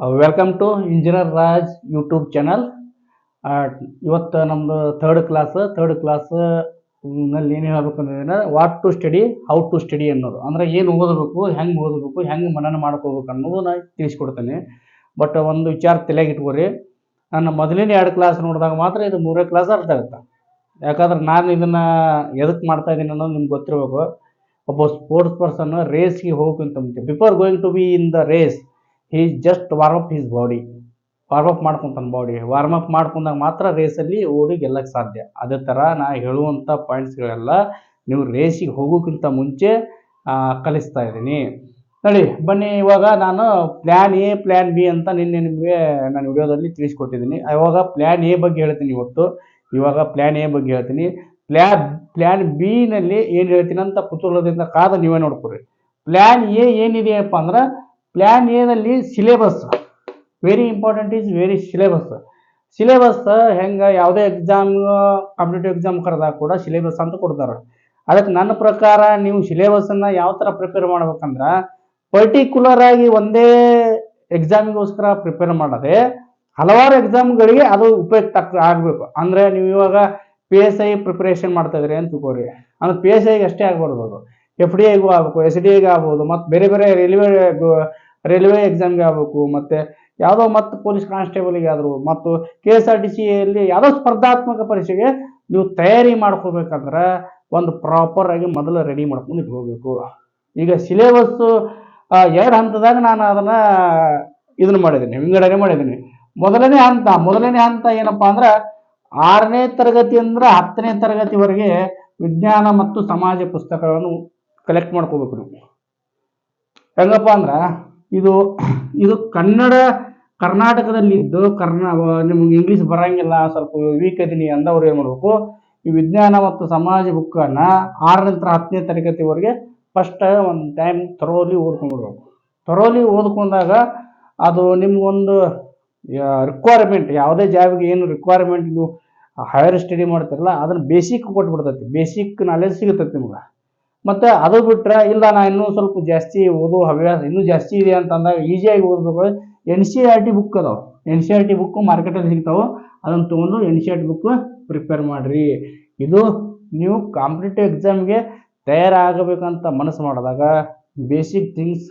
Welcome to engineer Raj YouTube channel ಇವತ್ತು ನಮ್ಮದು third class ಥರ್ಡ್ ಕ್ಲಾಸ್ನಲ್ಲಿ ಏನು ಹೇಳ್ಬೇಕು ಅಂದ್ರೆ what to study how to study ಅನ್ನೋದು. ಅಂದರೆ ಏನು ಓದಬೇಕು, ಹೆಂಗೆ ಓದಬೇಕು, ಹೆಂಗೆ ಮನನ ಮಾಡ್ಕೋಬೇಕು ಅನ್ನೋದು ನಾನು ತಿಳಿಸ್ಕೊಡ್ತೇನೆ. ಬಟ್ ಒಂದು ವಿಚಾರ ತಲೆಗೆ ನನ್ನ ಮೊದಲಿನ ಎರಡು ಕ್ಲಾಸ್ ನೋಡಿದಾಗ ಮಾತ್ರ ಇದು ಮೂರೇ ಕ್ಲಾಸ್ ಅರ್ಥ ಆಗುತ್ತೆ. ಯಾಕಂದ್ರೆ ನಾನು ಇದನ್ನು ಎದಕ್ಕೆ ಮಾಡ್ತಾ ಇದ್ದೀನಿ ಅನ್ನೋದು ನಿಮ್ಗೆ ಗೊತ್ತಿರಬೇಕು. ಒಬ್ಬ ಸ್ಪೋರ್ಟ್ಸ್ ಪರ್ಸನ್ ರೇಸ್ಗೆ ಹೋಗೋಕ್ಕಿಂತ ಮುಂಚೆ before going to be in the race he just warm up his body warm up ಮಾಡ್ಕೊತಾನೆ body warm up ಮಾಡ್ಕೊಂಡಾಗ ಮಾತ್ರ ರೇಸಲ್ಲಿ ಓಡಿ ಗೆಲ್ಲಕ್ಕೆ ಸಾಧ್ಯ. ಅದೇ ಥರ ನಾ ಹೇಳುವಂಥ ಪಾಯಿಂಟ್ಸ್ಗಳೆಲ್ಲ ನೀವು ರೇಸಿಗೆ ಹೋಗೋಕ್ಕಿಂತ ಮುಂಚೆ ಕಲಿಸ್ತಾ ಇದ್ದೀನಿ. ನೋಡಿ, ಬನ್ನಿ, ಇವಾಗ ನಾನು ಪ್ಲ್ಯಾನ್ ಎ ಪ್ಲ್ಯಾನ್ ಬಿ ಅಂತ ನಿನ್ನೆ ನಿಮಗೆ ನಾನು ವಿಡಿಯೋದಲ್ಲಿ ತಿಳಿಸ್ಕೊಟ್ಟಿದ್ದೀನಿ. ಇವಾಗ ಪ್ಲ್ಯಾನ್ ಎ ಬಗ್ಗೆ ಹೇಳ್ತೀನಿ ಇವತ್ತು ಇವಾಗ ಪ್ಲ್ಯಾನ್ ಎ ಬಗ್ಗೆ ಹೇಳ್ತೀನಿ. ಪ್ಲ್ಯಾನ್ ಪ್ಲ್ಯಾನ್ ಬಿನಲ್ಲಿ ಏನು ಹೇಳ್ತೀನಿ ಅಂತ ಕುತೂಹಲದಿಂದ ಕಾದ ನೀವೇ ನೋಡ್ಕೊರಿ ಪ್ಲ್ಯಾನ್ ಎ ಏನಿದೆಯಪ್ಪ ಅಂದ್ರೆ plan ಎನಲ್ಲಿ syllabus very important is very syllabus syllabus ಹೆಂಗೆ ಯಾವುದೇ ಎಕ್ಸಾಮ್ ಕಾಂಪಿಟೇಟಿವ್ ಎಕ್ಸಾಮ್ ಕರೆದಾಗ ಕೂಡ ಸಿಲೆಬಸ್ ಅಂತ ಕೊಡ್ತಾರೆ. ಅದಕ್ಕೆ ನನ್ನ ಪ್ರಕಾರ ನೀವು ಸಿಲೆಬಸ್ಸನ್ನು ಯಾವ ಥರ ಪ್ರಿಪೇರ್ ಮಾಡ್ಬೇಕಂದ್ರೆ ಪರ್ಟಿಕ್ಯುಲರ್ ಆಗಿ ಒಂದೇ ಎಕ್ಸಾಮಿಗೋಸ್ಕರ ಪ್ರಿಪೇರ್ ಮಾಡದೆ ಹಲವಾರು ಎಕ್ಸಾಮ್ಗಳಿಗೆ ಅದು ಉಪಯುಕ್ತ ಆಗಬೇಕು. ಆಗ್ಬೇಕು ಅಂದರೆ ನೀವು ಇವಾಗ ಪಿ ಎಸ್ ಐ ಪ್ರಿಪರೇಷನ್ ಮಾಡ್ತಾ ಇದ್ರಿ ಅಂತ ತಿಳ್ಕೊರಿ ಅಂದ್ರೆ ಪಿ ಎಸ್ ಐಗೆ ಅಷ್ಟೇ ಆಗ್ಬಾರ್ದು ಅದು. ಎಫ್ ಡಿ ಐಗೂ ಆಗ್ಬೇಕು, ಎಸ್ ಡಿ ಐಗೆ ಆಗ್ಬೋದು, ಮತ್ತು ಬೇರೆ ಬೇರೆ ರೈಲ್ವೆ ರೈಲ್ವೆ ಎಕ್ಸಾಮ್ಗೆ ಆಗ್ಬೇಕು, ಮತ್ತು ಯಾವುದೋ ಮತ್ತು ಪೊಲೀಸ್ ಕಾನ್ಸ್ಟೇಬಲ್ಗೆ ಆದರೂ, ಮತ್ತು ಕೆ ಎಸ್ ಆರ್ ಟಿ ಸಿಯಲ್ಲಿ ಯಾವುದೋ ಸ್ಪರ್ಧಾತ್ಮಕ ಪರೀಕ್ಷೆಗೆ ನೀವು ತಯಾರಿ ಮಾಡ್ಕೋಬೇಕಂದ್ರೆ ಒಂದು ಪ್ರಾಪರ್ ಆಗಿ ಮೊದಲು ರೆಡಿ ಮಾಡ್ಕೊಂಡು ಇಟ್ಕೋಬೇಕು. ಈಗ ಸಿಲೆಬಸ್ಸು ಎರಡು ಹಂತದಾಗ ನಾನು ಅದನ್ನು ಇದನ್ನ ಮಾಡಿದ್ದೀನಿ, ವಿಂಗಡಣೆ ಮಾಡಿದ್ದೀನಿ. ಮೊದಲನೇ ಹಂತ ಮೊದಲನೇ ಹಂತ ಏನಪ್ಪಾ ಅಂದ್ರೆ ಆರನೇ ತರಗತಿ ಅಂದ್ರೆ ಹತ್ತನೇ ತರಗತಿವರೆಗೆ ವಿಜ್ಞಾನ ಮತ್ತು ಸಮಾಜ ಪುಸ್ತಕಗಳನ್ನು ಕಲೆಕ್ಟ್ ಮಾಡ್ಕೋಬೇಕು ನೀವು. ಹೆಂಗಪ್ಪ ಅಂದ್ರೆ ಇದು ಇದು ಕನ್ನಡ, ಕರ್ನಾಟಕದಲ್ಲಿದ್ದು ಕರ್ನಾ, ನಿಮ್ಗೆ ಇಂಗ್ಲೀಷ್ ಬರಂಗಿಲ್ಲ, ಸ್ವಲ್ಪ ವೀಕ್ ಅದೀನಿ ಅಂದವ್ರು ಏನು ಮಾಡಬೇಕು, ಈ ವಿಜ್ಞಾನ ಮತ್ತು ಸಮಾಜ ಬುಕ್ಕನ್ನು ನಂತರ ಹತ್ತನೇ ತರಗತಿವರೆಗೆ ಫಸ್ಟ್ ಒಂದು ಟೈಮ್ ತರೋಲಿ ಓದ್ಕೊಂಡ್ಬಿಡ್ಬೇಕು ತರೋಲಿ ಓದ್ಕೊಂಡಾಗ ಅದು ನಿಮ್ಗೊಂದು ರಿಕ್ವೈರ್ಮೆಂಟ್ ಯಾವುದೇ ಜಾಬ್ಗೆ ಏನು ರಿಕ್ವೈರ್ಮೆಂಟ್ ನೀವು ಹೈಯರ್ ಸ್ಟಡಿ ಮಾಡ್ತಿರಲ್ಲ, ಅದನ್ನು ಬೇಸಿಕ್ ಕೊಟ್ಬಿಡ್ತೈತಿ. ಬೇಸಿಕ್ ನಾಲೆಜ್ ಸಿಗುತ್ತೆ ನಿಮ್ಗೆ. ಮತ್ತು ಅದು ಬಿಟ್ಟರೆ ಇಲ್ಲ, ನಾ ಇನ್ನೂ ಸ್ವಲ್ಪ ಜಾಸ್ತಿ ಓದೋ ಹವ್ಯಾಸ ಇನ್ನೂ ಜಾಸ್ತಿ ಇದೆ ಅಂತ ಅಂದಾಗ ಈಸಿಯಾಗಿ ಓದಬೇಕು. N C R T book ಅದಾವೆ. N C R T book ಮಾರ್ಕೆಟಲ್ಲಿ ಸಿಗ್ತಾವೆ. ಅದನ್ನು ತೊಗೊಂಡು N C R T book prepare ಮಾಡಿರಿ. ಇದು ನೀವು ಕಾಂಪಿಟೇಟಿವ್ ಎಕ್ಸಾಮ್ಗೆ ತಯಾರಾಗಬೇಕಂತ ಮನಸ್ಸು ಮಾಡಿದಾಗ ಬೇಸಿಕ್ ಥಿಂಗ್ಸ್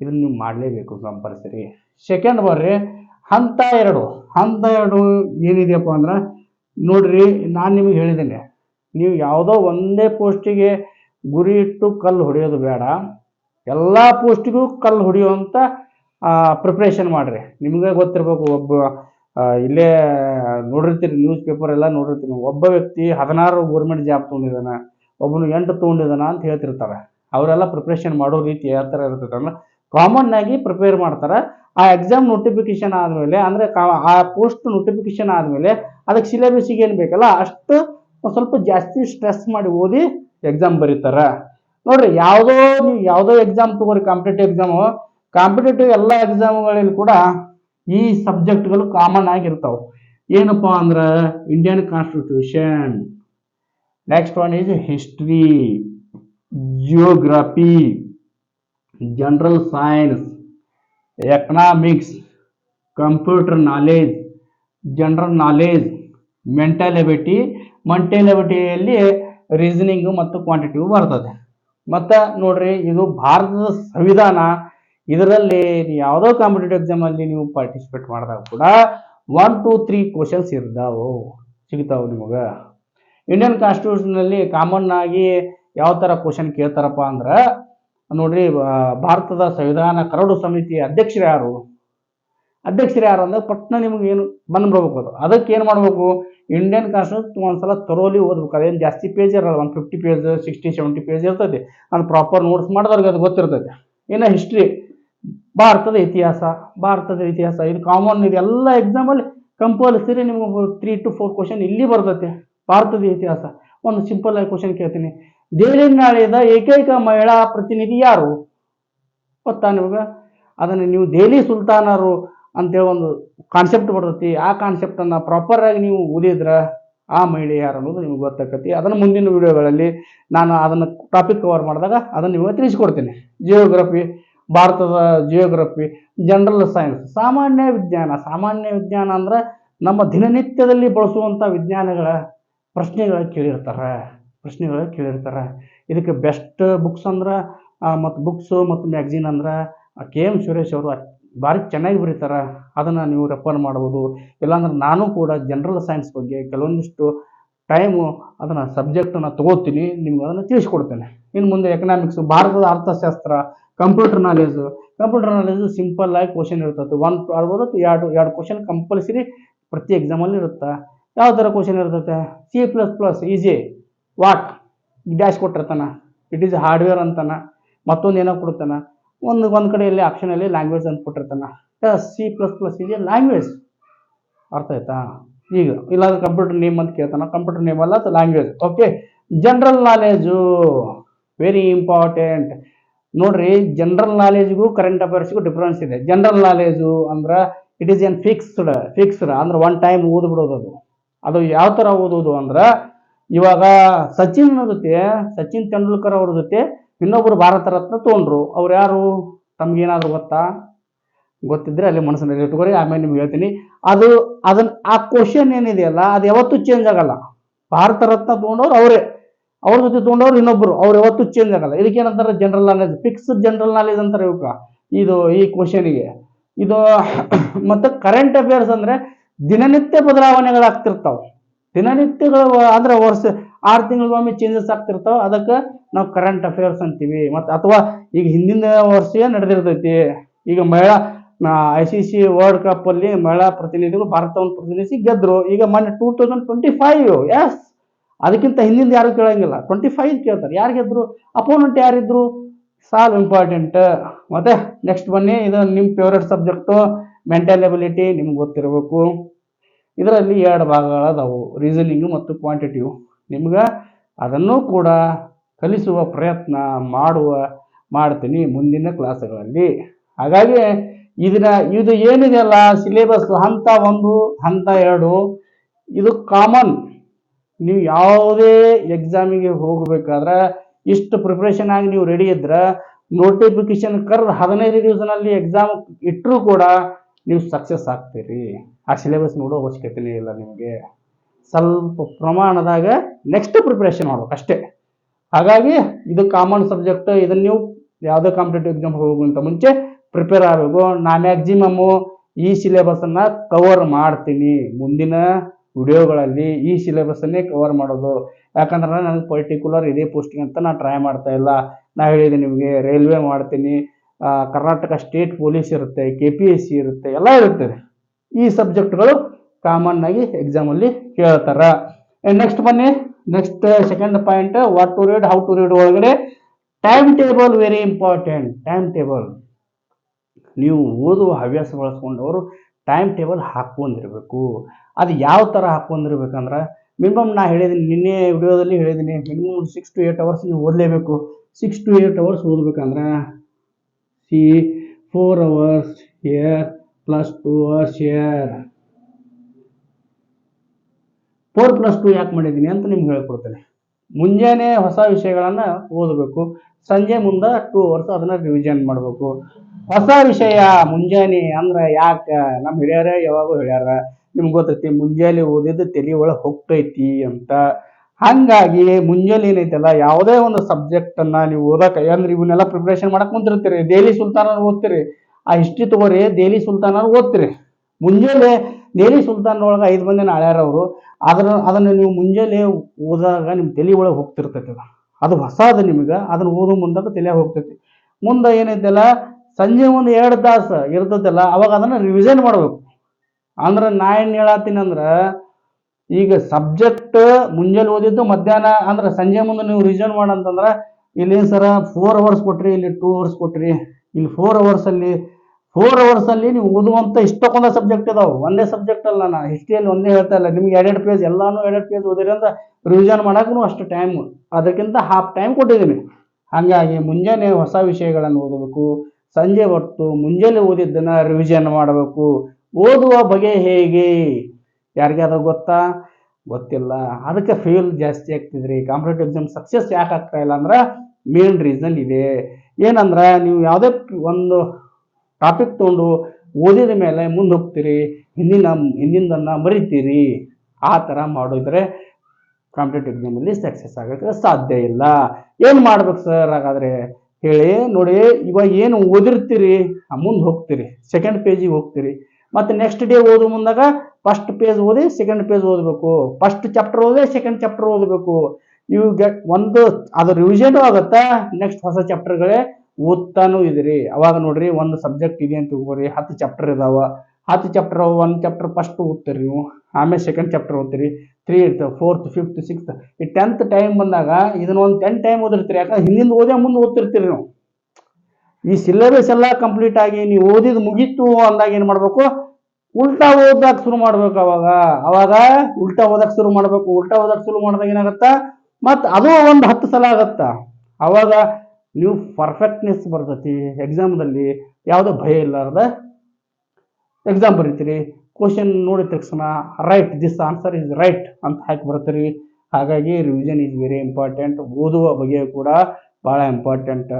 ಇದನ್ನು ನೀವು ಮಾಡಲೇಬೇಕು ಕಂಪಲ್ಸರಿ ಸೆಕೆಂಡ್ ಬರ್ರಿ, ಹಂತ ಎರಡು. ಹಂತ ಎರಡು ಏನಿದೆಯಪ್ಪ ಅಂದ್ರೆ ನೋಡ್ರಿ, ನಾನು ನಿಮಗೆ ಹೇಳಿದ್ದೇನೆ. ನೀವು ಯಾವುದೋ ಒಂದೇ ಪೋಸ್ಟಿಗೆ ಗುರಿ ಇಟ್ಟು ಕಲ್ಲು ಹೊಡೆಯೋದು ಬೇಡ. ಎಲ್ಲ ಪೋಸ್ಟಿಗೂ ಕಲ್ಲು ಹೊಡೆಯುವಂಥ ಪ್ರಿಪ್ರೇಷನ್ ಮಾಡಿರಿ. ನಿಮಗೆ ಗೊತ್ತಿರಬೇಕು, ಒಬ್ಬ ಇಲ್ಲೇ ನೋಡಿರ್ತೀರಿ ನ್ಯೂಸ್ ಪೇಪರ್ ಎಲ್ಲ ನೋಡಿರ್ತೀನಿ ಒಬ್ಬ ವ್ಯಕ್ತಿ ಹದಿನಾರು ಗೌರ್ಮೆಂಟ್ ಜಾಬ್ ತೊಗೊಂಡಿದ್ದಾನೆ, ಒಬ್ಬನು ಎಂಟು ತೊಗೊಂಡಿದ್ದಾನೆ ಅಂತ ಹೇಳ್ತಿರ್ತಾರೆ. ಅವರೆಲ್ಲ ಪ್ರಿಪ್ರೇಷನ್ ಮಾಡೋ ರೀತಿ ಯಾವ ಥರ ಇರ್ತದೆ ಕಾಮನ್ ಆಗಿ ಪ್ರಿಪೇರ್ ಮಾಡ್ತಾರೆ. ಆ ಎಕ್ಸಾಮ್ ನೋಟಿಫಿಕೇಶನ್ ಆದಮೇಲೆ, ಅಂದರೆ ಆ ಪೋಸ್ಟ್ ನೋಟಿಫಿಕೇಶನ್ ಆದಮೇಲೆ, ಅದಕ್ಕೆ ಸಿಲೆಬಸ್ಸಿಗೆ ಏನು ಬೇಕಲ್ಲ, ಅಷ್ಟು ಸ್ವಲ್ಪ ಜಾಸ್ತಿ ಸ್ಟ್ರೆಸ್ ಮಾಡಿ ಓದಿ ಎಕ್ಸಾಮ್ ಬರೀತಾರ. ನೋಡ್ರಿ, ಯಾವುದೋ ನೀವು ಯಾವುದೋ ಎಕ್ಸಾಮ್ ತಗೋರಿ ಕಾಂಪಿಟೇಟಿವ್ ಎಕ್ಸಾಮು ಕಾಂಪಿಟೇಟಿವ್ ಎಲ್ಲ ಎಕ್ಸಾಮ್ಗಳಲ್ಲಿ ಕೂಡ ಈ ಸಬ್ಜೆಕ್ಟ್ಗಳು ಕಾಮನ್ ಆಗಿರ್ತಾವೆ. ಏನಪ್ಪ ಅಂದ್ರೆ Indian constitution next one is history geography general science economics computer knowledge general knowledge mental ability mental reasoning ಮತ್ತು ಕ್ವಾಂಟಿಟಿವ್ ಬರ್ತದೆ. ಮತ್ತು ನೋಡ್ರಿ, ಇದು ಭಾರತದ ಸಂವಿಧಾನ. ಇದರಲ್ಲಿ ಯಾವುದೋ ಕಾಂಪಿಟೇಟಿವ್ ಎಕ್ಸಾಮಲ್ಲಿ ನೀವು ಪಾರ್ಟಿಸಿಪೇಟ್ ಮಾಡಿದಾಗ ಕೂಡ ಒನ್ ಟು ತ್ರೀ ಕ್ವಶನ್ಸ್ ಇರ್ತಾವೆ. ಸಿಗ್ತಾವೆ ನಿಮಗೆ. ಇಂಡಿಯನ್ ಕಾನ್ಸ್ಟಿಟ್ಯೂಷನಲ್ಲಿ ಕಾಮನ್ ಆಗಿ ಯಾವ ಥರ ಕ್ವಶನ್ ಕೇಳ್ತಾರಪ್ಪ ಅಂದ್ರೆ, ನೋಡ್ರಿ ಭಾರತದ ಸಂವಿಧಾನ ಕರಡು ಸಮಿತಿ ಅಧ್ಯಕ್ಷರು ಯಾರು? ಅಧ್ಯಕ್ಷರು ಯಾರು ಅಂದ್ರೆ ಪಟ್ನ ನಿಮ್ಗೆ ಏನು ಬಂದ್ಬಿಡ್ಬೇಕು ಅದು. ಅದಕ್ಕೆ ಏನು ಮಾಡಬೇಕು? ಇಂಡಿಯನ್ ಕಾನ್ಸ್ಟಿಟ್ಯೂಷನ್ ಒಂದ್ಸಲ ತರೋಲಿ ಓದ್ಬೇಕು. ಅದೇನು ಜಾಸ್ತಿ ಪೇಜ್ ಇರಲ್ಲ, ಒಂದು fifty page sixty seventy page ಇರ್ತೈತಿ ಅದು ಪ್ರಾಪರ್ ನೋಟ್ಸ್ ಮಾಡಿದವ್ರಿಗೆ ಅದು ಗೊತ್ತಿರ್ತೈತಿ ಇನ್ನು ಹಿಸ್ಟ್ರಿ ಭಾರತದ ಇತಿಹಾಸ ಭಾರತದ ಇತಿಹಾಸ, ಇದು ಕಾಮನ್ ಇದೆಲ್ಲ ಎಕ್ಸಾಮಲ್ಲಿ ಕಂಪಲ್ಸರಿ ನಿಮ್ಗೆ ತ್ರೀ ಟು ಫೋರ್ ಕ್ವಶನ್ ಇಲ್ಲಿ ಬರ್ತೈತೆ ಭಾರತದ ಇತಿಹಾಸ. ಒಂದು ಸಿಂಪಲ್ ಆಗಿ ಕ್ವಶನ್ ಕೇಳ್ತೀನಿ. ನಾಳೆಯದ ಏಕೈಕ ಮಹಿಳಾ ಪ್ರತಿನಿಧಿ ಯಾರು? ಗೊತ್ತಾ ನಿಮ್ಗೆ? ಅದನ್ನು ನೀವು ದೆಹಲಿ ಸುಲ್ತಾನರು ಅಂತೇಳಿ ಒಂದು ಕಾನ್ಸೆಪ್ಟ್ ಬರ್ತೈತಿ. ಆ ಕಾನ್ಸೆಪ್ಟನ್ನು ಪ್ರಾಪರ್ ಆಗಿ ನೀವು ಓದಿದ್ರೆ ಆ ಮಹಿಳೆ ಯಾರು ಅನ್ನೋದು ನಿಮ್ಗೆ ಗೊತ್ತಾಕತಿ. ಅದನ್ನು ಮುಂದಿನ ವಿಡಿಯೋಗಳಲ್ಲಿ ನಾನು ಅದನ್ನು ಟಾಪಿಕ್ ಕವರ್ ಮಾಡಿದಾಗ ಅದನ್ನು ನಿಮಗೆ ತಿಳಿಸ್ಕೊಡ್ತೀನಿ. ಜಿಯೋಗ್ರಫಿ ಭಾರತದ ಜಿಯೋಗ್ರಫಿ ಜನರಲ್ ಸೈನ್ಸ್ ಸಾಮಾನ್ಯ ವಿಜ್ಞಾನ. ಸಾಮಾನ್ಯ ವಿಜ್ಞಾನ ಅಂದ್ರೆ ನಮ್ಮ ದಿನನಿತ್ಯದಲ್ಲಿ ಬಳಸುವಂಥ ವಿಜ್ಞಾನಗಳ ಪ್ರಶ್ನೆಗಳ ಕೇಳಿರ್ತಾರೆ. ಪ್ರಶ್ನೆಗಳ ಕೇಳಿರ್ತಾರೆ. ಇದಕ್ಕೆ ಬೆಸ್ಟ್ ಬುಕ್ಸ್ ಅಂದ್ರೆ ಮತ್ತು ಬುಕ್ಸು ಮತ್ತು ಮ್ಯಾಗ್ಝಿನ್ ಅಂದ್ರೆ ಕೆ ಎಂ ಸುರೇಶ್ ಅವರು ಭಾರಿ ಚೆನ್ನಾಗಿ ಬರೀತಾರೆ. ಅದನ್ನು ನೀವು ರೆಫರ್ ಮಾಡ್ಬೋದು. ಇಲ್ಲಾಂದ್ರೆ ನಾನು ಕೂಡ ಜನರಲ್ ಸೈನ್ಸ್ ಬಗ್ಗೆ ಕೆಲವೊಂದಿಷ್ಟು ಟೈಮು ಅದನ್ನು ಸಬ್ಜೆಕ್ಟನ್ನು ತೊಗೋತೀನಿ. ನಿಮ್ಗೆ ಅದನ್ನು ತಿಳಿಸ್ಕೊಡ್ತೇನೆ. ಇನ್ನು ಮುಂದೆ ಎಕನಾಮಿಕ್ಸ್ ಭಾರತದ ಅರ್ಥಶಾಸ್ತ್ರ computer knowledge computer knowledge simple ಆಗಿ ಕ್ವಶನ್ ಇರ್ತದೆ. ಒನ್ ಆಗ್ಬೋದು ಎರಡು ಎರಡು ಕ್ವಶನ್ ಕಂಪಲ್ಸರಿ ಪ್ರತಿ ಎಕ್ಸಾಮಲ್ಲಿ ಇರುತ್ತೆ. ಯಾವ ಥರ ಕ್ವಶನ್ ಇರ್ತೈತೆ C plus plus is what dash ಕೊಟ್ಟಿರ್ತಾನೆ. ಇಟ್ ಈಸ್ ಹಾರ್ಡ್ವೇರ್ ಅಂತಾನೆ. ಮತ್ತೊಂದು ಏನೋ ಕೊಡ್ತಾನೆ. ಒಂದು ಒಂದು ಕಡೆಯಲ್ಲಿ ಆಪ್ಷನಲ್ಲಿ ಲ್ಯಾಂಗ್ವೇಜ್ ಅಂತ ಕೊಟ್ಟಿರ್ತಾನೆ. ಸಿ ಪ್ಲಸ್ ಪ್ಲಸ್ ಇದೆ ಲ್ಯಾಂಗ್ವೇಜ್ ಅರ್ಥ ಆಯ್ತಾ? ಈಗ, ಇಲ್ಲಾಂದ್ರೆ ಕಂಪ್ಯೂಟರ್ ನೇಮ್ ಅಂತ ಕೇಳ್ತಾನೆ. ಕಂಪ್ಯೂಟರ್ ನೇಮ್ ಅಲ್ಲ, ಅದು language okay general knowledge very important ನೋಡ್ರಿ ಜನರಲ್ ನಾಲೆಜ್ಗೂ ಕರೆಂಟ್ ಅಫೇರ್ಸ್ಗೂ ಡಿಫ್ರೆನ್ಸ್ ಇದೆ. ಜನರಲ್ ನಾಲೆಜು ಅಂದ್ರೆ it is an fixed fixed ಅಂದ್ರೆ ಒನ್ ಟೈಮ್ ಓದ್ಬಿಡೋದು ಅದು. ಅದು ಯಾವ ಥರ ಓದೋದು ಅಂದ್ರೆ, ಇವಾಗ ಸಚಿನ್ ಜೊತೆ, ಸಚಿನ್ ತೆಂಡೂಲ್ಕರ್ ಅವ್ರ ಜೊತೆ ಇನ್ನೊಬ್ರು ಭಾರತ ರತ್ನ ತೊಗೊಂಡ್ರು. ಅವ್ರು ಯಾರು? ತಮ್ಗೇನಾದ್ರು ಗೊತ್ತಾ? ಗೊತ್ತಿದ್ರೆ ಅಲ್ಲಿ ಮನಸ್ಸಿನಲ್ಲಿ ಇಟ್ಕೊರಿ, ಆಮೇಲೆ ನಿಮ್ಗೆ ಹೇಳ್ತೀನಿ. ಅದು ಅದನ್ನ ಆ ಕ್ವಶನ್ ಏನಿದೆಯಲ್ಲ ಅದು ಯಾವತ್ತೂ ಚೇಂಜ್ ಆಗಲ್ಲ. ಭಾರತ ರತ್ನ ತೊಗೊಂಡವ್ರು ಅವರೇ. ಅವ್ರ ಜೊತೆ ತೊಗೊಂಡವ್ರು ಇನ್ನೊಬ್ರು. ಅವ್ರು ಯಾವತ್ತೂ ಚೇಂಜ್ ಆಗಲ್ಲ. ಇದಕ್ಕೆ ಏನಂತಾರೆ? General knowledge fixed general knowledge ಅಂತಾರೆ ಇವಕ್ಕ ಇದು ಈ ಕ್ವಶನಿಗೆ ಇದು ಮತ್ತು ಕರೆಂಟ್ ಅಫೇರ್ಸ್ ಅಂದ್ರೆ ದಿನನಿತ್ಯ ಬದಲಾವಣೆಗಳಾಗ್ತಿರ್ತಾವೆ. ದಿನನಿತ್ಯಗಳು ಅಂದ್ರೆ ವರ್ಷ ಆರು ತಿಂಗಳಿಗೊಮ್ಮೆ ಚೇಂಜಸ್ ಆಗ್ತಿರ್ತಾವೆ, ಅದಕ್ಕೆ ನಾವು ಕರೆಂಟ್ ಅಫೇರ್ಸ್ ಅಂತೀವಿ. ಮತ್ತು ಅಥವಾ ಈಗ ಹಿಂದಿನ ವರ್ಷ ನಡೆದಿರ್ತೈತಿ. ಈಗ ಮಹಿಳಾ I C C world cup ಅಲ್ಲಿ ಮಹಿಳಾ ಪ್ರತಿನಿಧಿಗಳು ಭಾರತವನ್ನು ಪ್ರತಿನಿಧಿಸಿ ಗೆದ್ರು. ಈಗ ಮೊನ್ನೆ ಟೂ ತೌಸಂಡ್ ಟ್ವೆಂಟಿ ಫೈವ್ ಎಸ್ ಅದಕ್ಕಿಂತ ಹಿಂದಿಂದ ಯಾರು ಕೇಳಂಗಿಲ್ಲ. ಟ್ವೆಂಟಿ ಫೈವ್ ಕೇಳ್ತಾರೆ. ಯಾರು ಗೆದ್ರು? ಅಪೋನೆಂಟ್ ಯಾರಿದ್ರು? ಸಾಲ್ ಇಂಪಾರ್ಟೆಂಟ್ ಮತ್ತೆ ನೆಕ್ಸ್ಟ್ ಬನ್ನಿ, ಇದು ನಿಮ್ಮ ಫೇವ್ರೆಟ್ ಸಬ್ಜೆಕ್ಟು ಮೆಂಟಲ್ ಎಬಿಲಿಟಿ ನಿಮ್ಗೆ ಗೊತ್ತಿರಬೇಕು. ಇದರಲ್ಲಿ ಎರಡು ಭಾಗಗಳಾದವು ರೀಸನಿಂಗು ಮತ್ತು ಕ್ವಾಂಟಿಟಿವ್ ನಿಮ್ಗೆ ಅದನ್ನು ಕೂಡ ಕಲಿಸುವ ಪ್ರಯತ್ನ ಮಾಡುವ, ಮಾಡ್ತೀನಿ ಮುಂದಿನ ಕ್ಲಾಸ್ಗಳಲ್ಲಿ. ಹಾಗಾಗಿ ಇದನ್ನ, ಇದು ಏನಿದೆಯಲ್ಲ ಸಿಲೆಬಸ್ ಹಂತ ಒಂದು, ಹಂತ ಎರಡು, ಇದು ಕಾಮನ್ ನೀವು ಯಾವುದೇ ಎಕ್ಸಾಮಿಗೆ ಹೋಗಬೇಕಾದ್ರೆ ಇಷ್ಟು ಪ್ರಿಪ್ರೇಷನ್ ಆಗಿ ನೀವು ರೆಡಿ ಇದ್ರೆ ನೋಟಿಫಿಕೇಶನ್ ಕರೆದು ಹದಿನೈದು ದಿವಸನಲ್ಲಿ ಎಕ್ಸಾಮ್ ಇಟ್ಟರೂ ಕೂಡ ನೀವು ಸಕ್ಸಸ್ ಆಗ್ತೀರಿ. ಆ ಸಿಲೆಬಸ್ ನೋಡೋ ಅವಶ್ಯಕತೆನೇ ಇಲ್ಲ ನಿಮಗೆ. ಸ್ವಲ್ಪ ಪ್ರಮಾಣದಾಗ ನೆಕ್ಸ್ಟ್ ಪ್ರಿಪ್ರೇಷನ್ ಮಾಡ್ಬೇಕು ಅಷ್ಟೇ. ಹಾಗಾಗಿ ಇದು ಕಾಮನ್ ಸಬ್ಜೆಕ್ಟ್ ಇದನ್ನ ನೀವು ಯಾವುದೇ ಕಾಂಪಿಟೇಟಿವ್ ಎಕ್ಸಾಮ್ ಹೋಗುವಂತ ಮುಂಚೆ ಪ್ರಿಪೇರ್ ಆಗಬೇಕು. ನಾ ಮ್ಯಾಕ್ಸಿಮಮ್ಮು ಈ ಸಿಲೆಬಸನ್ನು ಕವರ್ ಮಾಡ್ತೀನಿ. ಮುಂದಿನ ವಿಡಿಯೋಗಳಲ್ಲಿ ಈ ಸಿಲೆಬಸ್ಸನ್ನೇ ಕವರ್ ಮಾಡೋದು. ಯಾಕಂದ್ರೆ ನನಗೆ ಪರ್ಟಿಕ್ಯುಲರ್ ಇದೇ ಪೋಸ್ಟಿಂಗ್ ಅಂತ ನಾನು ಟ್ರೈ ಮಾಡ್ತಾ ಇಲ್ಲ. ನಾ ಹೇಳಿದೆ ನಿಮಗೆ ರೈಲ್ವೆ ಮಾಡ್ತೀನಿ. ಕರ್ನಾಟಕ ಸ್ಟೇಟ್ ಪೊಲೀಸ್ ಇರುತ್ತೆ ಕೆ ಪಿ ಎಸ್ ಸಿ ಇರುತ್ತೆ, ಎಲ್ಲ ಇರುತ್ತೆ ಈ ಸಬ್ಜೆಕ್ಟ್ಗಳು ಕಾಮನ್ ಆಗಿ ಎಕ್ಸಾಮಲ್ಲಿ ಕೇಳ್ತಾರ. ನೆಕ್ಸ್ಟ್ ಬನ್ನಿ next second point what to read how to read ಒಳಗಡೆ. Time table very important time table ನೀವು ಓದುವ ಹವ್ಯಾಸ ಬಳಸ್ಕೊಂಡವರು ಟೈಮ್ ಟೇಬಲ್ ಹಾಕ್ಕೊಂಡಿರ್ಬೇಕು. ಅದು ಯಾವ ಥರ ಹಾಕ್ಕೊಂಡಿರ್ಬೇಕಂದ್ರೆ ಮಿನಿಮಮ್ ನಾ ಹೇಳಿದ್ದೀನಿ ನಿನ್ನೆ ವಿಡಿಯೋದಲ್ಲಿ ಹೇಳಿದ್ದೀನಿ minimum six to eight hours ನೀವು ಓದಲೇಬೇಕು. ಸಿಕ್ಸ್ ಟು ಏಟ್ ಅವರ್ಸ್ ಓದ್ಬೇಕಂದ್ರೆ ಸಿ four hours air plus two hours year four plus two ಯಾಕೆ ಮಾಡಿದ್ದೀನಿ ಅಂತ ನಿಮ್ಗೆ ಹೇಳ್ಕೊಡ್ತೇನೆ. ಮುಂಜಾನೆ ಹೊಸ ವಿಷಯಗಳನ್ನು ಓದಬೇಕು. ಸಂಜೆ ಮುಂದೆ ಟೂ ಅವರ್ಸ್ ಅದನ್ನು ರಿವಿಷನ್ ಮಾಡಬೇಕು. ಹೊಸ ವಿಷಯ ಮುಂಜಾನೆ ಅಂದ್ರೆ ಯಾಕೆ ನಮ್ಮ ಹಿರಿಯರೇ ಯಾವಾಗೂ ಹೇಳ್ಯಾರ, ನಿಮ್ಗೆ ಗೊತ್ತೈತಿ ಮುಂಜಾನೆ ಓದಿದ್ದು ತಲೆ ಒಳಗೆ ಹೋಗ್ತೈತಿ ಅಂತ. ಹಂಗಾಗಿ ಮುಂಜಾನೆ ಏನೈತಲ್ಲ, ಯಾವುದೇ ಒಂದು ಸಬ್ಜೆಕ್ಟನ್ನು ನೀವು ಓದಕ್ಕೆ ಅಂದ್ರೆ ಇವನ್ನೆಲ್ಲ ಪ್ರಿಪ್ರೇಷನ್ ಮಾಡಕ್ಕೆ ಕುಂತಿರ್ತೀರಿ. ದೆಹಲಿ ಸುಲ್ತಾನ ಓದ್ತೀರಿ. ಆ ಹಿಸ್ಟ್ರಿ ತಗೋರಿ ದೆಹಲಿ ಸುಲ್ತಾನ ಓದ್ತೀರಿ. ಮುಂಜಾನೆ ದೆಹಲಿ ಸುಲ್ತಾನ್ ಒಳಗೆ ಐದು ಮಂದಿ ಆಳ್ಯಾರ ಅವರು ಅದನ್ನ, ಅದನ್ನು ನೀವು ಮುಂಜಾನೆ ಓದಾಗ ನಿಮ್ಮ ತಲೆ ಒಳಗೆ ಹೋಗ್ತಿರ್ತೈತಿ ಅದು. ಅದು ಹೊಸದು ನಿಮಗೆ, ಅದನ್ನ ಓದೋ ಮುಂದಕ್ಕೆ ತಲೆಯಾಗ ಹೋಗ್ತೈತಿ. ಮುಂದೆ ಏನೈತಲ್ಲ, ಸಂಜೆ ಒಂದು ಎರಡು ತಾಸು ಇರ್ತೈತಲ್ಲ, ಅವಾಗ ಅದನ್ನು ರಿವಿಷನ್ ಮಾಡಬೇಕು. ಅಂದ್ರೆ ನಾ ಏನು ಹೇಳತ್ತೀನಿ ಅಂದ್ರೆ, ಈಗ ಸಬ್ಜೆಕ್ಟ್ ಮುಂಜಾನೆ ಓದಿದ್ದು ಮಧ್ಯಾಹ್ನ, ಅಂದ್ರೆ ಸಂಜೆ ಮುಂದೆ ನೀವು ರಿವಿಷನ್ ಮಾಡಂತಂದ್ರೆ, ಇಲ್ಲಿ ಸರ ಫೋರ್ ಅವರ್ಸ್ ಕೊಟ್ರಿ, ಇಲ್ಲಿ ಟೂ ಅವರ್ಸ್ ಕೊಟ್ರಿ, ಇಲ್ಲಿ ಫೋರ್ ಅವರ್ಸಲ್ಲಿ ಫೋರ್ ಅವರ್ಸಲ್ಲಿ ನೀವು ಓದುವಂಥ ಇಷ್ಟಕ್ಕೊಂದು ಸಬ್ಜೆಕ್ಟ್ ಇದಾವೆ. ಒಂದೇ ಸಬ್ಜೆಕ್ಟ್ ಅಲ್ಲ ನಾನು ಹಿಸ್ಟ್ರಿಯಲ್ಲಿ ಒಂದೇ ಹೇಳ್ತಾ ಇಲ್ಲ. ನಿಮ್ಗೆ ಎರಡೆರಡು ಪೇಜ್ ಎಲ್ಲಾನು ಎರಡೆರಡು ಪೇಜ್ ಓದಿರಿ ಅಂತ ರಿವಿಷನ್ ಮಾಡೋಕ್ಕೂ ಅಷ್ಟು ಟೈಮ್ ಅದಕ್ಕಿಂತ ಹಾಫ್ ಟೈಮ್ ಕೊಟ್ಟಿದ್ದೀನಿ ಹಾಗಾಗಿ ಮುಂಜಾನೆ ಹೊಸ ವಿಷಯಗಳನ್ನು ಓದಬೇಕು. ಸಂಜೆ ಹೊತ್ತು ಮುಂಜಾನೆ ಓದಿದ್ದನ್ನು ರಿವಿಷನ್ ಮಾಡಬೇಕು. ಓದುವ ಬಗೆ ಹೇಗೆ? ಯಾರಿಗಾದ್ರೂ ಗೊತ್ತಾ? ಗೊತ್ತಿಲ್ಲ. ಅದಕ್ಕೆ ಫೇಲ್ ಜಾಸ್ತಿ ಆಗ್ತಿದ್ರಿ. ಕಾಂಪಿಟೇಟಿವ್ ಎಕ್ಸಾಮ್ ಸಕ್ಸಸ್ ಯಾಕೆ ಆಗ್ತಾ ಇಲ್ಲ ಅಂದ್ರೆ ಮೇನ್ ರೀಸನ್ ಇದೆ. ಏನಂದ್ರೆ ನೀವು ಯಾವುದೇ ಒಂದು ಟಾಪಿಕ್ ತೊಗೊಂಡು ಓದಿದ ಮೇಲೆ ಮುಂದೆ ಹೋಗ್ತೀರಿ ಹಿಂದಿನ, ಹಿಂದಿಂದನ್ನು ಮರಿತೀರಿ. ಆ ಥರ ಮಾಡಿದ್ರೆ ಕಾಂಪಿಟೇಟಿವ್ ಎಕ್ಸಾಮಲ್ಲಿ ಸಕ್ಸಸ್ ಆಗೋಕ್ಕೆ ಸಾಧ್ಯ ಇಲ್ಲ. ಏನು ಮಾಡ್ಬೇಕು ಸರ್ ಹಾಗಾದರೆ? ಹೇಳಿ, ನೋಡಿ, ಇವಾಗ ಏನು ಓದಿರ್ತೀರಿ? ಮುಂದೆ ಹೋಗ್ತೀರಿ ಸೆಕೆಂಡ್ ಪೇಜಿಗೆ ಹೋಗ್ತೀರಿ. ಮತ್ತು ನೆಕ್ಸ್ಟ್ ಡೇ ಓದೋ ಮುಂದಾಗ ಫಸ್ಟ್ ಪೇಜ್ ಓದಿ ಸೆಕೆಂಡ್ ಪೇಜ್ ಓದಬೇಕು. ಫಸ್ಟ್ ಚಾಪ್ಟರ್ ಓದಿ ಸೆಕೆಂಡ್ ಚಾಪ್ಟರ್ ಓದಬೇಕು. ಇವು ಗೆಟ್ ಒಂದು, ಅದು ರಿವಿಷನ್ ಆಗುತ್ತಾ? ನೆಕ್ಸ್ಟ್ ಹೊಸ ಚಾಪ್ಟರ್ಗಳೇ ಓದ್ತಾನೂ ಇದ್ರಿ ಅವಾಗ ನೋಡ್ರಿ ಒಂದು ಸಬ್ಜೆಕ್ಟ್ ಇದೆ ಅಂತ ತಗೋರಿ ಹತ್ತು ಚಾಪ್ಟರ್ ಇದಾವ. ಹತ್ತು ಚಾಪ್ಟರ್ ಒನ್ ಚಾಪ್ಟರ್ ಫಸ್ಟ್ ಓದ್ತೀರಿ ನೀವು. ಆಮೇಲೆ ಸೆಕೆಂಡ್ ಚಾಪ್ಟರ್ ಓದ್ತೀರಿ. ತ್ರೀ ಇರ್ತವೆ ಫೋರ್ತ್ ಫಿಫ್ತ್ ಸಿಕ್ಸ್ತ್ ಈ ಟೆಂತ್ ಟೈಮ್ ಬಂದಾಗ ಇದನ್ನ ಒಂದು ಟೆನ್ ಟೈಮ್ ಓದಿರ್ತೀರಿ. ಯಾಕಂದ್ರೆ ಹಿಂದಿಂದ ಓದೇ ಮುಂದೆ ಓದ್ತಿರ್ತೀರಿ ನೀವು. ಈ ಸಿಲೆಬಸ್ ಎಲ್ಲ ಕಂಪ್ಲೀಟ್ ಆಗಿ ನೀವು ಓದಿದ್ ಮುಗೀತು ಅಂದಾಗ ಏನು ಮಾಡಬೇಕು? ಉಲ್ಟಾ ಓದಕ್ಕೆ ಶುರು ಮಾಡ್ಬೇಕು ಅವಾಗ. ಅವಾಗ ಉಲ್ಟಾ ಓದಕ್ಕೆ ಶುರು ಮಾಡಬೇಕು. ಉಲ್ಟಾ ಓದಕ್ಕೆ ಶುರು ಮಾಡಿದಾಗ ಏನಾಗುತ್ತೆ? ಮತ್ತು ಅದು ಒಂದು ಹತ್ತು ಸಲ ಆಗತ್ತ? ಅವಾಗ ನೀವು ಪರ್ಫೆಕ್ಟ್ನೆಸ್ ಬರ್ತೈತಿ. ಎಕ್ಸಾಮ್ದಲ್ಲಿ ಯಾವುದೋ ಭಯ ಇಲ್ಲಾರ್ದ ಎಕ್ಸಾಮ್ ಬರೀತೀರಿ. ಕ್ವಶನ್ ನೋಡಿದ ತಕ್ಷಣ right this answer is right ಅಂತ ಹಾಕಿ ಬರ್ತೀರಿ. ಹಾಗಾಗಿ ರಿವಿಷನ್ ಈಸ್ ವೆರಿ ಇಂಪಾರ್ಟೆಂಟ್ ಓದುವ ಬಗ್ಗೆ ಕೂಡ ಭಾಳ ಇಂಪಾರ್ಟೆಂಟ್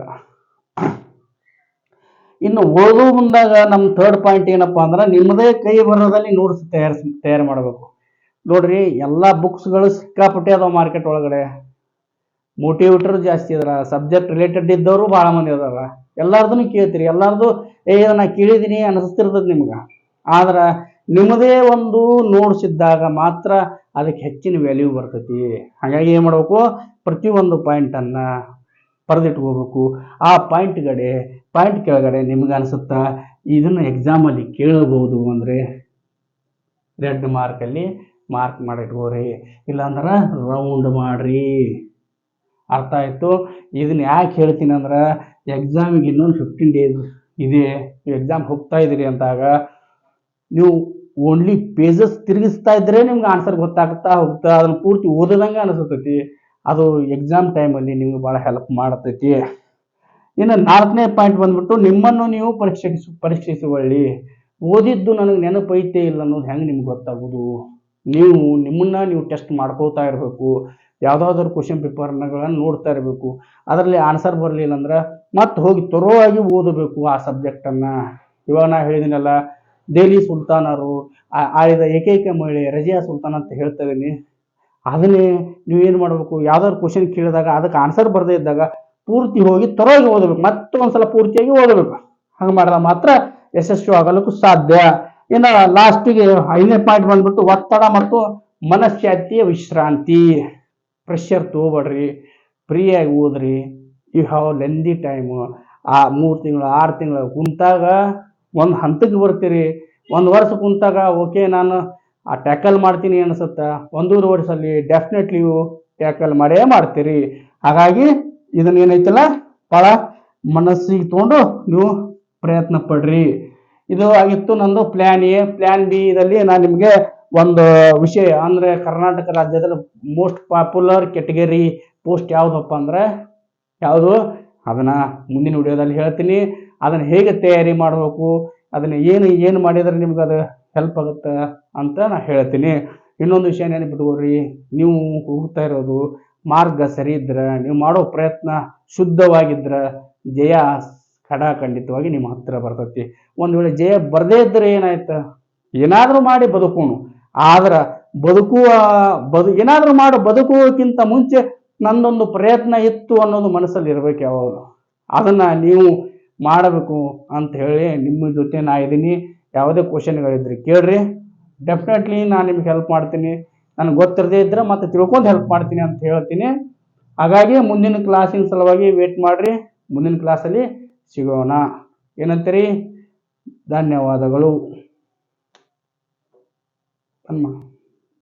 ಇನ್ನು ಓದು ಮುಂದಾಗ ನಮ್ಮ ಥರ್ಡ್ ಪಾಯಿಂಟ್ ಏನಪ್ಪಾ ಅಂದ್ರೆ ನಿಮ್ಮದೇ ಕೈ ಬರೋದಲ್ಲಿ ನೋಟ್ಸ್ ತಯಾರಿಸ್, ತಯಾರು ಮಾಡಬೇಕು. ನೋಡ್ರಿ, ಎಲ್ಲ ಬುಕ್ಸ್ಗಳು ಸಿಕ್ಕಾಪಟ್ಟೆ ಅದಾವ ಮಾರ್ಕೆಟ್ ಒಳಗಡೆ. ಮೋಟಿವೇಟರ್ ಜಾಸ್ತಿ ಅದರ. ಸಬ್ಜೆಕ್ಟ್ ರಿಲೇಟೆಡ್ ಇದ್ದವರು ಭಾಳ ಮಂದಿ ಅದಾರ. ಎಲ್ಲಾರ್ದು ಕೇಳ್ತೀರಿ. ಎಲ್ಲಾರ್ದು, ಏ ನಾ ಕೇಳಿದ್ದೀನಿ ಅನಿಸ್ತಿರ್ತದೆ ನಿಮ್ಗೆ. ಆದ್ರೆ ನಿಮ್ಮದೇ ಒಂದು ನೋಟ್ಸ್ ಇದ್ದಾಗ ಮಾತ್ರ ಅದಕ್ಕೆ ಹೆಚ್ಚಿನ ವ್ಯಾಲ್ಯೂ ಬರ್ತೈತಿ. ಹಾಗಾಗಿ ಏನು ಮಾಡಬೇಕು? ಪ್ರತಿಯೊಂದು ಪಾಯಿಂಟನ್ನು ಬರೆದಿಟ್ಕೋಬೇಕು ಆ ಪಾಯಿಂಟ್ ಕಡೆ ಪಾಯಿಂಟ್ ಕೆಳಗಡೆ ನಿಮ್ಗೆ ಅನಿಸುತ್ತಾ, ಇದನ್ನು ಎಕ್ಸಾಮಲ್ಲಿ ಕೇಳಬಹುದು. ಅಂದರೆ ರೆಡ್ ಮಾರ್ಕಲ್ಲಿ ಮಾರ್ಕ್ ಮಾಡಿಟ್ಕೋರಿ. ಇಲ್ಲಾಂದ್ರೆ ರೌಂಡ್ ಮಾಡ್ರಿ. ಅರ್ಥ ಆಯಿತು. ಇದನ್ನ ಯಾಕೆ ಹೇಳ್ತೀನಿ ಅಂದ್ರೆ ಎಕ್ಸಾಮಿಗೆ ಇನ್ನೊಂದು ಫಿಫ್ಟೀನ್ ಡೇಸ್ ಇದೆ. ನೀವು ಎಕ್ಸಾಮ್ ಹೋಗ್ತಾ ಇದ್ದೀರಿ ಅಂತಾಗ, ನೀವು ಓನ್ಲಿ ಪೇಜಸ್ ತಿರುಗಿಸ್ತಾ ಇದ್ರೆ ನಿಮ್ಗೆ ಆನ್ಸರ್ ಗೊತ್ತಾಗ್ತಾ ಹೋಗ್ತಾ, ಅದನ್ನ ಪೂರ್ತಿ ಓದದಂಗೆ ಅನಿಸ್ತೈತಿ. ಅದು ಎಕ್ಸಾಮ್ ಟೈಮಲ್ಲಿ ನಿಮ್ಗೆ ಭಾಳ ಹೆಲ್ಪ್ ಮಾಡತೈತಿ. ಇನ್ನು ನಾಲ್ಕನೇ ಪಾಯಿಂಟ್ ಬಂದ್ಬಿಟ್ಟು ನಿಮ್ಮನ್ನು ನೀವು ಪರೀಕ್ಷಿಸ, ಪರೀಕ್ಷಿಸಿಕೊಳ್ಳಿ. ಓದಿದ್ದು ನನಗೆ ನೆನಪೈತೆ ಇಲ್ಲ ಅನ್ನೋದು ಹೆಂಗೆ ನಿಮ್ಗೆ ಗೊತ್ತಾಗೋದು? ನೀವು ನಿಮ್ಮನ್ನ ನೀವು ಟೆಸ್ಟ್ ಮಾಡ್ಕೋತಾ ಇರಬೇಕು. ಯಾವುದಾದ್ರೂ ಕ್ವಶನ್ ಪೇಪರ್ಗಳನ್ನು ನೋಡ್ತಾ ಇರಬೇಕು. ಅದರಲ್ಲಿ ಆನ್ಸರ್ ಬರಲಿಲ್ಲ ಅಂದ್ರೆ ಮತ್ತೆ ಹೋಗಿ ತ್ವರವಾಗಿ ಓದಬೇಕು ಆ ಸಬ್ಜೆಕ್ಟನ್ನು ಇವಾಗ ನಾ ಹೇಳಿದಿನಲ್ಲ, ದೆಹಲಿ ಸುಲ್ತಾನರು ಆಯ್ದ ಏಕೈಕ ಮಹಿಳೆ ರಜಿಯಾ ಸುಲ್ತಾನ್ ಅಂತ ಹೇಳ್ತಾ ಇದ್ದೀನಿ. ಅದನ್ನೇ ನೀವು ಏನು ಮಾಡಬೇಕು? ಯಾವ್ದಾದ್ರು ಕ್ವಶನ್ ಕೇಳಿದಾಗ ಅದಕ್ಕೆ ಆನ್ಸರ್ ಬರದೇ ಇದ್ದಾಗ ಪೂರ್ತಿ ಹೋಗಿ ತ್ವರವಾಗಿ ಓದಬೇಕು. ಮತ್ತೆ ಒಂದ್ಸಲ ಪೂರ್ತಿಯಾಗಿ ಓದಬೇಕು. ಹಂಗೆ ಮಾಡಿದ್ರೆ ಮಾತ್ರ ಯಶಸ್ವಿ ಆಗಲಿಕ್ಕೂ ಸಾಧ್ಯ. ಇನ್ನು ಲಾಸ್ಟಿಗೆ ಐದನೇ ಪಾಯಿಂಟ್ ಬಂದ್ಬಿಟ್ಟು ಒತ್ತಡ ಮತ್ತು ಮನಶ್ಶಾಂತಿಯ ವಿಶ್ರಾಂತಿ. ಪ್ರೆಷರ್ ತಗೋಬೇಡ್ರಿ ಫ್ರೀಯಾಗಿ ಓದ್ರಿ. ಯು ಹ್ಯಾವ್ ಲೆಂದಿ ಟೈಮು ಆ ಮೂರು ತಿಂಗಳು, ಆರು ತಿಂಗಳು ಕುಂತಾಗ ಒಂದು ಹಂತಕ್ಕೆ ಬರ್ತೀರಿ. ಒಂದು ವರ್ಷ ಕುಂತಾಗ ಓಕೆ ನಾನು ಆ ಟ್ಯಾಕಲ್ ಮಾಡ್ತೀನಿ ಅನಿಸುತ್ತೆ. ಒಂದೂವರೆ ವರ್ಷದಲ್ಲಿ ಡೆಫಿನೆಟ್ಲಿ ಟ್ಯಾಕಲ್ ಮಾಡೇ ಮಾಡ್ತೀರಿ. ಹಾಗಾಗಿ ಇದನ್ನ ಏನೈತಲ್ಲ ಭಾಳ ಮನಸ್ಸಿಗೆ ತೊಗೊಂಡು ನೀವು ಪ್ರಯತ್ನ ಪಡ್ರಿ. ಇದು ಆಗಿತ್ತು ನಂದು ಪ್ಲ್ಯಾನ್ ಎ ಪ್ಲ್ಯಾನ್ ಬಿ ಇದಲ್ಲಿ ನಾನು ನಿಮಗೆ ಒಂದು ವಿಷಯ ಅಂದರೆ ಕರ್ನಾಟಕ ರಾಜ್ಯದಲ್ಲಿ ಮೋಸ್ಟ್ ಪಾಪ್ಯುಲರ್ ಕೆಟಗರಿ ಪೋಸ್ಟ್ ಯಾವುದಪ್ಪ ಅಂದರೆ ಯಾವುದು? ಅದನ್ನು ಮುಂದಿನ ವಿಡಿಯೋದಲ್ಲಿ ಹೇಳ್ತೀನಿ. ಅದನ್ನು ಹೇಗೆ ತಯಾರಿ ಮಾಡಬೇಕು? ಅದನ್ನು ಏನು ಏನು ಮಾಡಿದರೆ ನಿಮ್ಗೆ ಅದು ಹೆಲ್ಪ್ ಆಗುತ್ತೆ ಅಂತ ನಾನು ಹೇಳ್ತೀನಿ. ಇನ್ನೊಂದು ವಿಷಯ ನೆನಪಿಟ್ಕೋರಿ ನೀವು ಹೋಗ್ತಾ ಇರೋದು ಮಾರ್ಗ ಸರಿ ಇದ್ರೆ, ನೀವು ಮಾಡೋ ಪ್ರಯತ್ನ ಶುದ್ಧವಾಗಿದ್ರೆ ಜಯ ಖಡಾಖಂಡಿತವಾಗಿ ನಿಮ್ಮ ಹತ್ತಿರ ಬರ್ತೈತಿ. ಒಂದು ವೇಳೆ ಜಯ ಬರದೇ ಇದ್ದರೆ ಏನಾಯ್ತು? ಏನಾದರೂ ಮಾಡಿ ಬದುಕೋನು ಆದ್ರೆ ಬದುಕುವ, ಬದು, ಏನಾದರೂ ಮಾಡು, ಬದುಕುವಕ್ಕಿಂತ ಮುಂಚೆ ನಂದೊಂದು ಪ್ರಯತ್ನ ಇತ್ತು ಅನ್ನೋದು ಮನಸ್ಸಲ್ಲಿ ಇರ್ಬೇಕು ಯಾವಾಗಲೂ. ಅದನ್ನು ನೀವು ಮಾಡಬೇಕು ಅಂತ ಹೇಳಿ ನಿಮ್ಮ ಜೊತೆ ನಾ ಇದ್ದೀನಿ. ಯಾವುದೇ ಕ್ವಶನ್ಗಳಿದ್ರೆ ಕೇಳ್ರಿ. ಡೆಫಿನೆಟ್ಲಿ ನಾನು ನಿಮ್ಗೆ ಹೆಲ್ಪ್ ಮಾಡ್ತೀನಿ. ನನಗೆ ಗೊತ್ತಿರದೇ ಇದ್ರೆ ಮತ್ತೆ ತಿಳ್ಕೊಂಡು ಹೆಲ್ಪ್ ಮಾಡ್ತೀನಿ ಅಂತ ಹೇಳ್ತೀನಿ. ಹಾಗಾಗಿ ಮುಂದಿನ ಕ್ಲಾಸಿನ ಸಲುವಾಗಿ ವೇಟ್ ಮಾಡಿರಿ. ಮುಂದಿನ ಕ್ಲಾಸಲ್ಲಿ ಸಿಗೋಣ. ಏನಂತೀರಿ? ಧನ್ಯವಾದಗಳು. 嗯嘛。